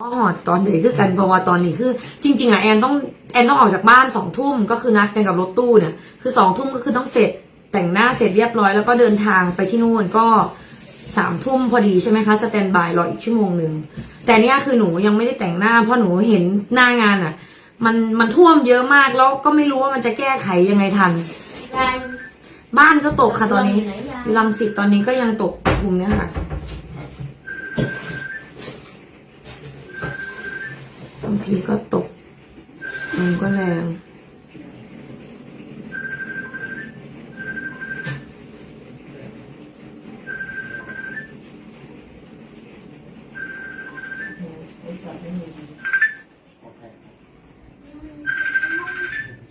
ก็หอตอนเด็กคือกันเพราะว่าตอนนี้คือ จริง ๆอะแอนต้องแอนต้องออกจากบ้านสองทุ่มก็คือนัดกันกับรถตู้เนี่ย คือสองทุ่มก็คือต้องเสร็จแต่งหน้าเสร็จเรียบร้อยแล้วก็เดินทางไปที่นู่นก็สามทุ่มพอดีใช่ไหมคะสแตนบายรออีกชั่วโมงหนึ่งแต่เนี้ยคือหนูยังไม่ได้แต่งหน้า เพราะหนูเห็นหน้างานอะ มันมันท่วมเยอะมากแล้วก็ไม่รู้ว่ามันจะแก้ไขยังไงทัน บ้านก็ตกค่ะตอนนี้ ลังสิตตอนนี้ก็ยังตกปทุมเนี่ยค่ะ บางทีก็ตกลมก็แรง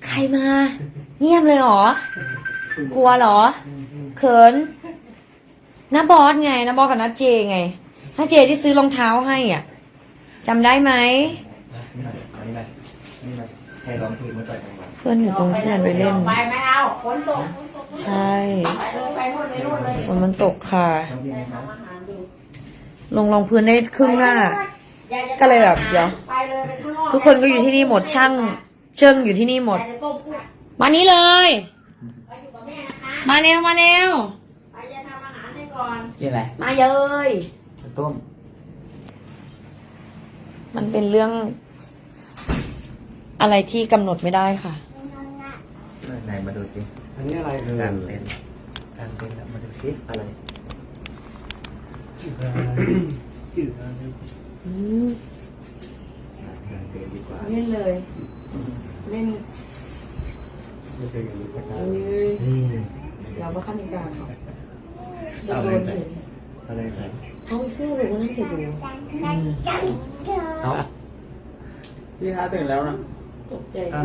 ใครมา เงียบเลยเหรอ กลัวเหรอ เขินน้าบอสไงน้าบอสกับน้าเจไงน้าเจที่ซื้อรองเท้าให้อะจำได้ไหมนี่ไงนี่ไงนี่ไงให้ร้องเพื่อนอยู่ตรงเพื่นไปเล่น ไปไม่เอาฝนตกใช่ไปเลยไปนู่นไปนู่นเลยฝนมันตกค่ะ ร้องเพลงไหมอาหารดูลงรองพื้นได้ครึ่งหน้า ก็เลยแบบเดี๋ยว ไปเลยไปข้างนอกทุกคนก็อยู่ที่นี่หมดช่าง เชิงอยู่ที่นี่หมด ยายจะต้มกุ้งมานี้เลย ม่นะคะมาเร็วมาเร็วไปจะทำอาหารให้ก่อนกินอะไรมาเลยต้มมันเป็นเรื่องอะไรที่กำหนดไม่ได้ค่ะ ไหนมาดูสิอันนี้อะไรเอ่ยการเต้นการเต้นแล้วมาดูสิอะไรจืดอะไรจืดอะไรอืมการเต้นดีกว่าเล่นเลย เล่นไม่เคยเห็นเลยเอ้ยนี่ เราก็ขั้นกลางเนาะโดเอานอะไรเห็ใส่นอะไรใส่เอาเสื้อหรือว่านั่นจะสูงเอาพี่ท้าตื่นแล้วนะตกใจอะ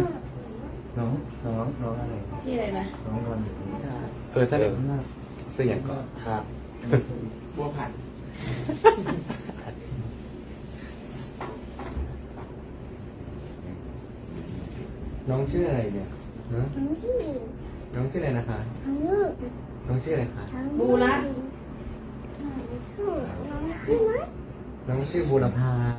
น้องน้องน้องอะไรพี่อะไรนะน้องนอนอยู่นี่ค่ะเออถ้าเดี๋ยวมากเสียงก็ขาดบัวผัดน้องชื่ออะไรเนี่ยฮะ น้องชื่ออะไรนะคะ น้องชื่ออะไรคะ บูละ น้องชื่อบูรพา